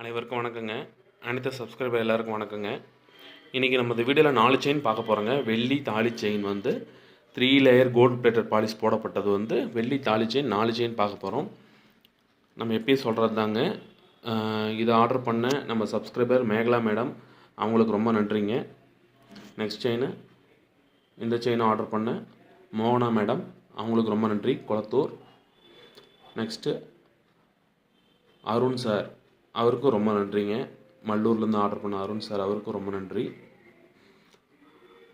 அனைவருக்கும் வணக்கங்க. அனைத்து சப்ஸ்கிரைபர் எல்லாருக்கும் வணக்கங்க. இன்றைக்கி நம்ம இந்த வீடியோவில் நாலு செயின் பார்க்க போகிறோங்க வெள்ளி தாலி செயின் வந்து three layer gold plated polish போடப்பட்டது வந்து வெள்ளி தாலி செயின் நாலு செயின் பார்க்க போகிறோம் நம்ம எப்பயும் சொல்கிறது தாங்க இதை ஆர்டர் பண்ண நம்ம சப்ஸ்கிரைபர் மேகலா மேடம் அவங்களுக்கு ரொம்ப நன்றிங்க. நெக்ஸ்ட் செயின் இந்த செயினை ஆர்டர் பண்ண மோகனா மேடம் அவங்களுக்கு ரொம்ப நன்றி. குளத்தூர். நெக்ஸ்ட்டு அருண் சார் அவருக்கும் ரொம்ப நன்றிங்க. மல்லூர்லேருந்து ஆர்டர் பண்ண அருண் சார் அவருக்கும் ரொம்ப நன்றி.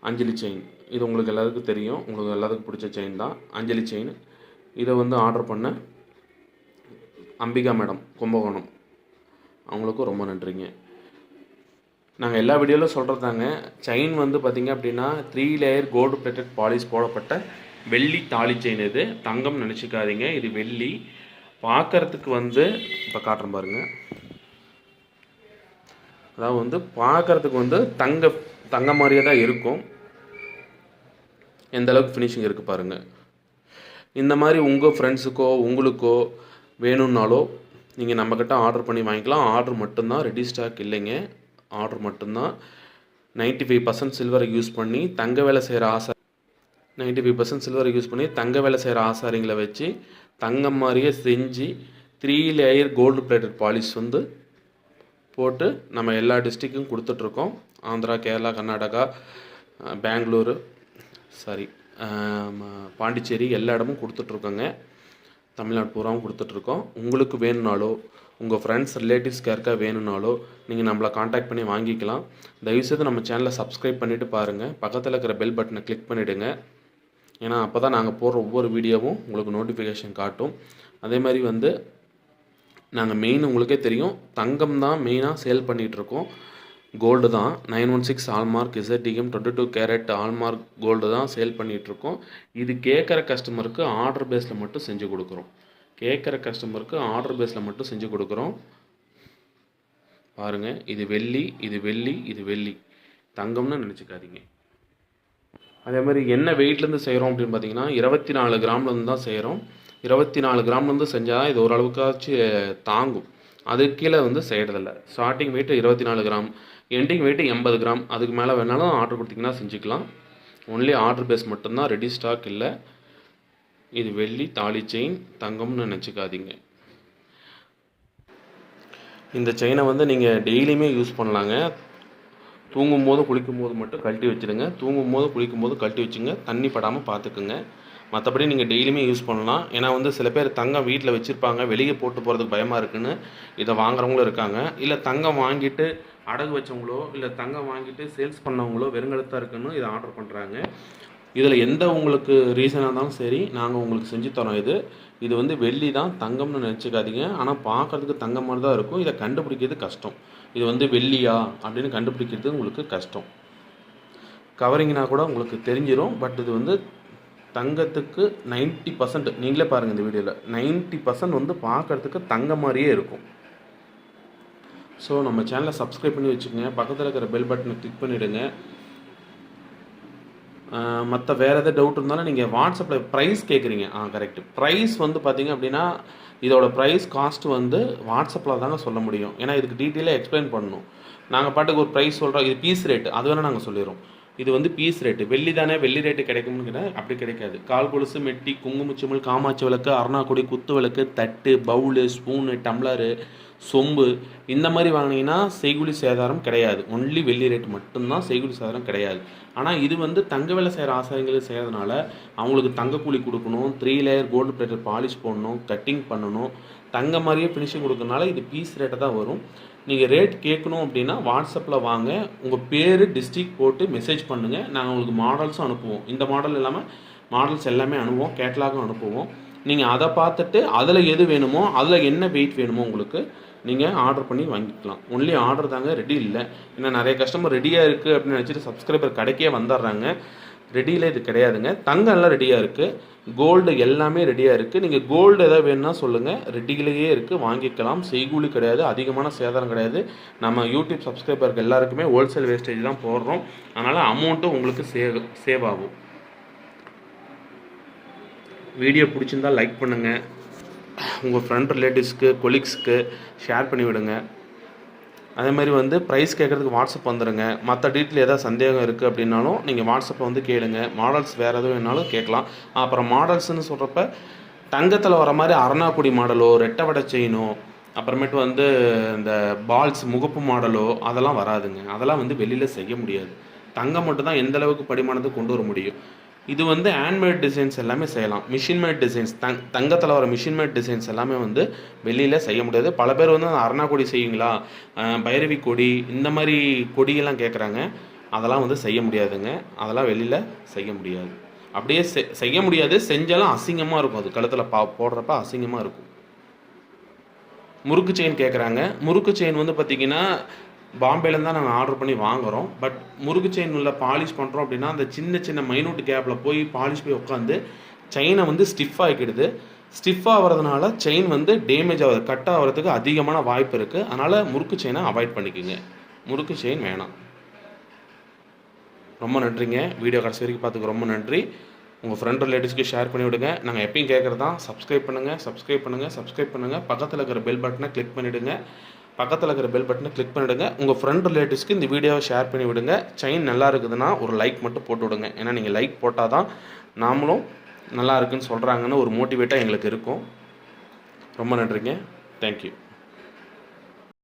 அஞ்சலி செயின் இது உங்களுக்கு எல்லாருக்கும் தெரியும். உங்களுக்கு எல்லாத்துக்கும் பிடிச்ச செயின் தான். அஞ்சலி செயின் இதை வந்து ஆர்டர் பண்ண அம்பிகா மேடம் கும்பகோணம். அவங்களுக்கும் ரொம்ப நன்றிங்க. நாங்கள் எல்லா வீடியோவிலும் சொல்கிறதாங்க செயின் வந்து பார்த்திங்க அப்படின்னா three layer gold plated polish போடப்பட்ட வெள்ளி தாலி செயின் இது. தங்கம் நினச்சிக்காதீங்க. இது வெள்ளி. பார்க்கறதுக்கு வந்து இப்போ காட்டுறேன் பாருங்கள் அதாவது வந்து பார்க்கறதுக்கு வந்து தங்க தங்க மாதிரியே தான் இருக்கும். எந்த அளவுக்கு ஃபினிஷிங் இருக்குது பாருங்கள் இந்த மாதிரி உங்கள் ஃப்ரெண்ட்ஸுக்கோ உங்களுக்கோ வேணும்னாலோ நீங்கள் நம்மக்கிட்ட ஆர்டர் பண்ணி வாங்கிக்கலாம். ஆர்டர் மட்டும்தான் ரெடி ஸ்டாக் இல்லைங்க. ஆர்டர் மட்டும்தான். நைன்ட்டி ஃபைவ் பர்சன்ட் சில்வரை யூஸ் பண்ணி தங்க வேலை செய்கிற ஆசை நைன்ட்டி ஃபைவ் பர்சன்ட் சில்வரை யூஸ் பண்ணி தங்க வேலை செய்கிற ஆசாரிங்களை வச்சு தங்கம் மாதிரியே செஞ்சு three layer gold plated polish வந்து போட்டு நம்ம எல்லா டிஸ்ட்ரிக்கும் கொடுத்துட்ருக்கோம். ஆந்திரா கேரளா கர்நாடகா பெங்களூரு சாரி பாண்டிச்சேரி எல்லா இடமும் கொடுத்துட்ருக்கோங்க. தமிழ்நாடு பூராவும் கொடுத்துட்ருக்கோம். உங்களுக்கு வேணும்னாலோ உங்கள் ஃப்ரெண்ட்ஸ் ரிலேட்டிவ்ஸ்க்கு யாருக்கா வேணும்னாலோ நீங்கள் நம்மளை காண்டாக்ட் பண்ணி வாங்கிக்கலாம். தயவுசெய்து நம்ம சேனலை சப்ஸ்கிரைப் பண்ணிவிட்டு பாருங்கள் பக்கத்தில் இருக்கிற பெல் பட்டனை கிளிக் பண்ணிவிடுங்க ஏன்னா அப்போ தான் நாங்கள் போடுற ஒவ்வொரு வீடியோவும் உங்களுக்கு நோட்டிஃபிகேஷன் காட்டும். அதே மாதிரி வந்து நாங்கள் மெயின் உங்களுக்கே தெரியும். தங்கம் தான் மெயினாக சேல் பண்ணிகிட்ருக்கோம் கோல்டு தான். Nine one six hallmark Z T M twenty two carat hallmark gold தான் சேல் பண்ணிகிட்ருக்கோம் இது கேட்குற கஸ்டமருக்கு ஆர்டர் பேஸில் மட்டும் செஞ்சு கொடுக்குறோம். கேட்குற கஸ்டமருக்கு ஆர்டர் பேஸில் மட்டும் செஞ்சு கொடுக்குறோம். பாருங்கள் இது வெள்ளி இது வெள்ளி இது வெள்ளி. தங்கம்னு நினச்சிக்காதீங்க. அதே மாதிரி என்ன வெயிட்லேருந்து செய்கிறோம் அப்படின்னு பார்த்தீங்கன்னா இருபத்தி நாலு கிராம்லேருந்து தான் செய்கிறோம் இருபத்தி நாலு கிராம்லேருந்து செஞ்சால் தான் இது ஓரளவுக்காச்சும் தாங்கும். அதுக்கு கீழே வந்து செய்கிறதில்ல ஸ்டார்டிங் வெயிட்டு இருபத்தி நாலு கிராம் எண்டிங் வெயிட்டு எண்பது கிராம். அதுக்கு மேலே வேணாலும் ஆர்டர் கொடுத்தீங்கன்னா செஞ்சுக்கலாம். ஒன்லி ஆர்டர் பேஸ் மட்டும்தான் ரெடி ஸ்டாக் இல்லை. இது வெள்ளி தாலி செயின் தங்கம்னு நினச்சிக்காதீங்க. இந்த செயினை வந்து நீங்கள் டெய்லியுமே யூஸ் பண்ணலாங்க. தூங்கும் போது குளிக்கும் போது மட்டும் கழட்டி வச்சுடுங்க. தூங்கும் போது குளிக்கும் போது கழட்டி வச்சுங்க. தண்ணி படாமல் பார்த்துக்குங்க மற்றபடி நீங்கள் டெய்லியுமே யூஸ் பண்ணலாம். ஏன்னா வந்து சில பேர் தங்கம் வீட்டில் வச்சுருப்பாங்க. வெளியே போட்டு போகிறதுக்கு பயமாக இருக்குன்னு இதை வாங்குறவங்களும் இருக்காங்க. இல்லை தங்கம் வாங்கிட்டு அடகு வச்சவங்களோ இல்லை தங்கம் வாங்கிட்டு சேல்ஸ் பண்ணவங்களோ வெறுங்கழுத்தாக இருக்குன்னு இதை ஆர்டர் பண்ணுறாங்க இதில் எந்த உங்களுக்கு ரீசனாக இருந்தாலும் சரி நாங்கள் உங்களுக்கு செஞ்சு தரோம் இது. இது வந்து வெள்ளி தான் தங்கம்னு நினச்சிக்காதீங்க. ஆனால் பார்க்கறதுக்கு தங்கம் மாதிரி தான் இருக்கும். இதை கண்டுபிடிக்கிறது கஷ்டம். இது வந்து வெள்ளியா அப்படின்னு கண்டுபிடிக்கிறது உங்களுக்கு கஷ்டம். கவரிங்னா கூட உங்களுக்கு தெரிஞ்சிடும் பட் இது வந்து தங்கத்துக்கு 90% பர்சன்ட் நீங்களே பாருங்கள் இந்த வீடியோவில் 90% பர்சன்ட் வந்து பார்க்கறதுக்கு தங்க மாதிரியே இருக்கும். ஸோ நம்ம சேனலை சப்ஸ்கிரைப் பண்ணி வச்சுக்கோங்க. பக்கத்தில் இருக்கிற பெல் பட்டனை கிளிக் பண்ணிவிடுங்க மற்ற வேறு எதாவது டவுட் இருந்தாலும் நீங்கள் வாட்ஸ்அப்பில் ப்ரைஸ் கேட்குறீங்க ஆ கரெக்ட் ப்ரைஸ் வந்து பார்த்தீங்க அப்படின்னா இதோட ப்ரைஸ் காஸ்ட் வந்து வாட்ஸ்அப்பில் தாங்க சொல்ல முடியும். ஏன்னா இதுக்கு டீட்டெயிலாக எக்ஸ்பிளைன் பண்ணணும். நாங்கள் பாட்டுக்கு ஒரு ப்ரைஸ் சொல்கிறோம் இது பீஸ் ரேட் அது வேணால் நாங்கள் சொல்லிடுறோம். இது வந்து பீஸ் ரேட்டு. வெள்ளி தானே வெள்ளி ரேட்டு கிடைக்கும்னு கேட்டால் அப்படி கிடைக்காது. கால் கொலுசு மெட்டி குங்குமச்சிமல் காமாட்சி விளக்கு அருணாக்குடி குத்து விளக்கு தட்டு பவுலு ஸ்பூனு டம்ளரு சொம்பு இந்த மாதிரி வாங்கினீங்கன்னா செய்குலி சேதாரம் கிடையாது. ஒன்லி வெள்ளி ரேட் மட்டும்தான் செய்குலி சேதாரம் கிடையாது. ஆனால் இது வந்து தங்க வேலை செய்கிற ஆசாரிங்களுக்கு செய்கிறதுனால அவங்களுக்கு தங்க கூலி கொடுக்கணும் three layer gold plated polish போடணும் கட்டிங் பண்ணணும் தங்க மாதிரியே ஃபினிஷிங் கொடுக்கறனால இது பீஸ் ரேட்டை தான் வரும். நீங்கள் ரேட் கேட்கணும் அப்படின்னா வாட்ஸ்அப்பில் வாங்க. உங்கள் பேர் டிஸ்ட்ரிக் போட்டு மெசேஜ் பண்ணுங்கள் நாங்கள் உங்களுக்கு மாடல்ஸும் அனுப்புவோம். இந்த மாடல் இல்லாமல் மாடல்ஸ் எல்லாமே அனுப்புவோம். கேட்லாகும் அனுப்புவோம். நீங்கள் அதை பார்த்துட்டு அதில் எது வேணுமோ அதில் என்ன வெயிட் வேணுமோ உங்களுக்கு நீங்கள் ஆர்டர் பண்ணி வாங்கிக்கலாம். ஒன்லி ஆர்டர் தாங்க ரெடி இல்லை. ஏன்னா நிறைய கஸ்டமர் ரெடியாக இருக்குது அப்படின்னு நினச்சிட்டு சப்ஸ்கிரைபர் கடைக்கே வந்துடுறாங்க. ரெடியில் இது கிடையாதுங்க. தங்கம் எல்லாம் ரெடியாக இருக்குது கோல்டு எல்லாமே ரெடியாக இருக்குது நீங்கள் கோல்டு எதாவது வேணும்னா சொல்லுங்கள் ரெடியிலேயே இருக்குது வாங்கிக்கலாம். செய்கூலி கிடையாது. அதிகமான சேதாரம் கிடையாது. நம்ம யூடியூப் சப்ஸ்கிரைபருக்கு எல்லாருக்குமே ஹோல்சேல் வேஸ்டேஜ் தான் போடுறோம். அதனால் அமௌண்ட்டும் உங்களுக்கு சேவ் சேவ் ஆகும். வீடியோ பிடிச்சிருந்தா லைக் பண்ணுங்கள் உங்கள் ஃப்ரெண்ட் ரிலேட்டிவ்ஸ்க்கு கொலீக்ஸ்க்கு ஷேர் பண்ணி விடுங்க அதே மாதிரி வந்து ப்ரைஸ் கேட்குறதுக்கு வாட்ஸ்அப் வந்துடுங்க மற்ற டீட்டெயில் ஏதாவது சந்தேகம் இருக்குது அப்படின்னாலும் நீங்கள் வாட்ஸ்அப்பில் வந்து கேளுங்க. மாடல்ஸ் வேறு எதுவும் வேணாலும் கேட்கலாம். அப்புறம் மாடல்ஸ்னு சொல்கிறப்ப தங்கத்தில் வர மாதிரி அரணாக்குடி மாடலோ ரெட்டை வடை செயினோ அப்புறமேட்டு வந்து இந்த பால்ஸ் முகப்பு மாடலோ அதெல்லாம் வராதுங்க. அதெல்லாம் வந்து வெளியில் செய்ய முடியாது. தங்கம் மட்டும்தான் எந்த அளவுக்கு படிமானத்தை கொண்டு வர முடியும். இது வந்து ஹேண்ட்மேட் டிசைன்ஸ் எல்லாமே செய்யலாம். மிஷின் மேட் டிசைன்ஸ் தங் தங்கத்தில் வர மிஷின் மேட் டிசைன்ஸ் எல்லாமே வந்து வெளியில் செய்ய முடியாது. பல பேர் வந்து அந்த அரணா கொடி செய்யுங்களா பைரவி கொடி இந்த மாதிரி கொடியெல்லாம் கேட்குறாங்க அதெல்லாம் வந்து செய்ய முடியாதுங்க. அதெல்லாம் வெளியில் செய்ய முடியாது. அப்படியே செ செய்ய முடியாது. செஞ்சாலும் அசிங்கமாக இருக்கும். அது கழுத்தில் பா போடுறப்ப அசிங்கமாக இருக்கும். முறுக்கு செயின் கேட்குறாங்க முறுக்கு செயின் வந்து பார்த்திங்கன்னா பாம்பேலேருந்து தான் நாங்கள் ஆர்டர் பண்ணி வாங்குகிறோம் பட் முறுக்கு செயின் உள்ள பாலிஷ் பண்ணுறோம் அப்படின்னா அந்த சின்ன சின்ன மைனூட் கேப்பில் போய் பாலிஷ் போய் உட்காந்து செயினை வந்து ஸ்டிஃப் ஆகிக்கிடுது ஸ்டிஃப் ஆகிறதுனால செயின் வந்து டேமேஜ் ஆகுது கட் ஆகிறதுக்கு அதிகமான வாய்ப்பு இருக்குது அதனால் முறுக்கு செயினை அவாய்ட் பண்ணிக்கோங்க. முறுக்கு செயின் வேணாம். ரொம்ப நன்றிங்க. வீடியோ கடைசி வரைக்கும் பார்த்துக்கு ரொம்ப நன்றி. உங்கள் ஃப்ரெண்ட் ரிலேட்டிவ்ஸ்க்கு ஷேர் பண்ணி விடுங்க. நாங்கள் எப்பயும் கேட்குறது தான் சப்ஸ்கிரைப் பண்ணுங்கள் சப்ஸ்கிரைப் பண்ணுங்கள் சப்ஸ்கிரைப் பண்ணுங்கள் பக்கத்தில் இருக்கிற பெல் பட்டனை கிளிக் பண்ணிவிடுங்க பக்கத்தில் இருக்கிற பெல் பட்டனை கிளிக் பண்ணிவிடுங்க உங்கள் ஃப்ரெண்ட் ரிலேட்டிவ்ஸ்க்கு இந்த வீடியோவை ஷேர் பண்ணி விடுங்க. செயின் நல்லா இருக்குதுன்னா ஒரு லைக் மட்டும் போட்டு விடுங்க. ஏன்னா நீங்கள் லைக் போட்டால் தான் நாமளும் நல்லா இருக்குன்னு சொல்கிறாங்கன்னு ஒரு மோட்டிவேட்டாக எங்களுக்கு இருக்கும். ரொம்ப நன்றிங்க. தேங்க்யூ